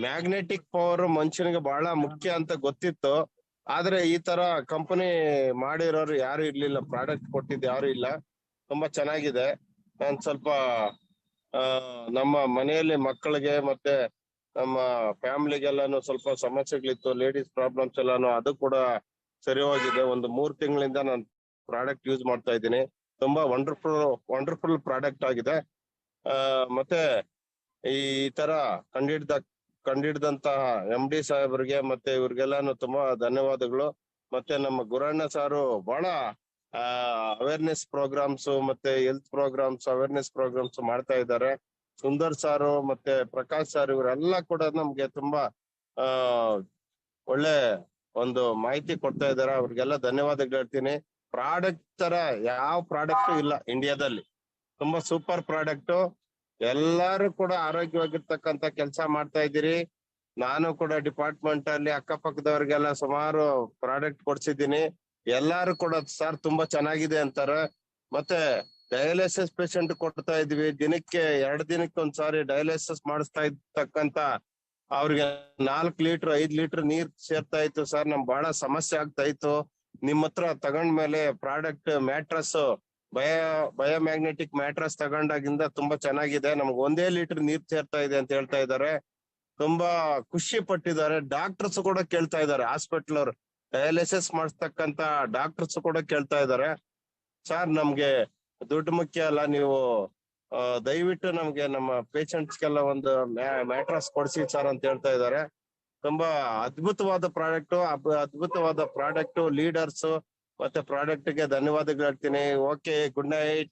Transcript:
Magnetic power ಮನುಷ್ಯನಿಗೆ ಬಹಳ ಮುಖ್ಯ ಅಂತ ಗೊತ್ತಿತ್ತು. ಆದ್ರೆ ಈ ತರ ಕಂಪನಿ ಮಾಡಿರೋರು ಯಾರು ಇರ್ಲಿಲ್ಲ ಪ್ರಾಡಕ್ಟ್ ಕೊಟ್ಟಿದ್ದು ಯಾರು ಇಲ್ಲ. ತುಂಬಾ ಚೆನ್ನಾಗಿದೆ. ನಾನ್ ಸ್ವಲ್ಪ, ಆ, ನಮ್ಮ ಮನೆಯಲ್ಲಿ ಮಕ್ಕಳಿಗೆ ಮತ್ತೆ ನಮ್ಮ ಫ್ಯಾಮಿಲಿಗೆಲ್ಲಾನು ಸ್ವಲ್ಪ ಸಮಸ್ಯೆಗಳಿತ್ತು ಲೇಡೀಸ್ ಪ್ರಾಬ್ಲಮ್ಸ್ ಎಲ್ಲಾನು, ಅದು ಕೂಡ ಸರಿ ಹೋಗಿದೆ. ಒಂದು ಮೂರ್ ತಿಂಗಳಿಂದ ನಾನು ಪ್ರಾಡಕ್ಟ್ ಯೂಸ್ ಮಾಡ್ತಾ ಇದ್ದೀನಿ. ತುಂಬಾ ವಂಡರ್ಫುಲ್ ವಂಡರ್ಫುಲ್ ಪ್ರಾಡಕ್ಟ್ ಆಗಿದೆ. ಮತ್ತೆ ಈ ತರ ಕಂಡಿಡ್ದ, ಕಂಡಿಡ್ದಂತಹ ಎಂ ಡಿ ಸಾಹೇಬ್ರಿಗೆ ಮತ್ತೆ ಇವ್ರಿಗೆಲ್ಲಾನು ತುಂಬಾ ಧನ್ಯವಾದಗಳು. ಮತ್ತೆ ನಮ್ಮ ಗುರಣ್ಣ ಸಾರು ಬಹಳ ಅವೇರ್ನೆಸ್ ಪ್ರೋಗ್ರಾಮ್ಸ್ ಮತ್ತೆ ಹೆಲ್ತ್ ಪ್ರೋಗ್ರಾಮ್ಸ್ ಅವೇರ್ನೆಸ್ ಪ್ರೋಗ್ರಾಮ್ಸ್ ಮಾಡ್ತಾ ಇದ್ದಾರೆ. ಸುಂದರ್ ಸಾರು ಮತ್ತೆ ಪ್ರಕಾಶ್ ಸಾರ್ ಇವರೆಲ್ಲ ಕೂಡ ನಮ್ಗೆ ತುಂಬಾ, ಆ, ಒಳ್ಳೆ ಒಂದು ಮಾಹಿತಿ ಕೊಡ್ತಾ ಇದಾರೆ ಅವ್ರಿಗೆಲ್ಲ ಧನ್ಯವಾದಗಳು ಹೇಳ್ತೀನಿ. ಪ್ರಾಡಕ್ಟ್ ತರ ಯಾವ ಪ್ರಾಡಕ್ಟ್ ಇಲ್ಲ ಇಂಡಿಯಾದಲ್ಲಿ ತುಂಬಾ ಸೂಪರ್ ಪ್ರಾಡಕ್ಟ್. ಎಲ್ಲಾರು ಕೂಡ ಆರೋಗ್ಯವಾಗಿರ್ತಕ್ಕಂತ ಕೆಲಸ ಮಾಡ್ತಾ ಇದ್ದೀರಿ. ನಾನು ಕೂಡ ಡಿಪಾರ್ಟ್ಮೆಂಟ್ ಅಲ್ಲಿ ಅಕ್ಕಪಕ್ಕದವ್ರಿಗೆಲ್ಲ ಸುಮಾರು ಪ್ರಾಡಕ್ಟ್ ಕೊಡ್ಸಿದ್ದೀನಿ. ಎಲ್ಲಾರು ಕೂಡ, ಸರ್, ತುಂಬಾ ಚೆನ್ನಾಗಿದೆ ಅಂತಾರೆ. ಮತ್ತೆ ಡಯಾಲಿಸಿಸ್ ಪೇಷಂಟ್ ಕೊಡ್ತಾ ಇದೀವಿ. ದಿನಕ್ಕೆ ಎರಡು ದಿನಕ್ಕೆ ಒಂದ್ಸಾರಿ ಡಯಾಲಿಸಿಸ್ ಮಾಡಿಸ್ತಾ ಇರ್ತಕ್ಕಂತ ಅವ್ರಿಗೆ ನಾಲ್ಕ್ ಲೀಟರ್, ಐದ್ ಲೀಟರ್ ನೀರ್ ಸೇರ್ತಾ ಇತ್ತು. ಸರ್ ನಮ್ ಬಹಳ ಸಮಸ್ಯೆ ಆಗ್ತಾ ಇತ್ತು. ನಿಮ್ ಹತ್ರ ತಗೊಂಡ್ಮೇಲೆ ಪ್ರಾಡಕ್ಟ್ ಮ್ಯಾಟ್ರಸ್ ಬಯ, ಬಯೋಮ್ಯಾಗ್ನೆಟಿಕ್ ಮ್ಯಾಟ್ರಸ್ ತಗೊಂಡಾಗಿಂದ ತುಂಬಾ ಚೆನ್ನಾಗಿದೆ. ನಮ್ಗೆ ಒಂದೇ ಲೀಟರ್ ನೀರ್ ಸೇರ್ತಾ ಇದೆ ಅಂತ ಹೇಳ್ತಾ ಇದ್ದಾರೆ ತುಂಬಾ ಖುಷಿ ಪಟ್ಟಿದ್ದಾರೆ. ಡಾಕ್ಟರ್ಸ್ ಕೂಡ ಕೇಳ್ತಾ ಇದ್ದಾರೆ ಹಾಸ್ಪಿಟಲ್ ಅವ್ರು ಡಯಾಲಿಸಿಸ್ ಮಾಡಿಸ್ತಕ್ಕಂತ ಡಾಕ್ಟರ್ಸ್ ಕೂಡ ಕೇಳ್ತಾ ಇದ್ದಾರೆ ಸರ್ ನಮ್ಗೆ ದುಡ್ಡು ಮುಖ್ಯ ಅಲ್ಲ. ನೀವು ದಯವಿಟ್ಟು ನಮ್ಗೆ ನಮ್ಮ ಪೇಷಂಟ್ಸ್ಗೆಲ್ಲ ಒಂದು ಮ್ಯಾಟ್ರಸ್ ಕೊಡ್ಸಿ ಸರ್ ಅಂತ ಹೇಳ್ತಾ ಇದ್ದಾರೆ ತುಂಬಾ ಅದ್ಭುತವಾದ ಪ್ರಾಡಕ್ಟ್ ಅದ್ಭುತವಾದ ಪ್ರಾಡಕ್ಟ್, ಲೀಡರ್ಸ್. ಮತ್ತೆ ಪ್ರಾಡಕ್ಟ್ಗೆ ಧನ್ಯವಾದಗಳು ಹೇಳ್ತೀನಿ. Okay good night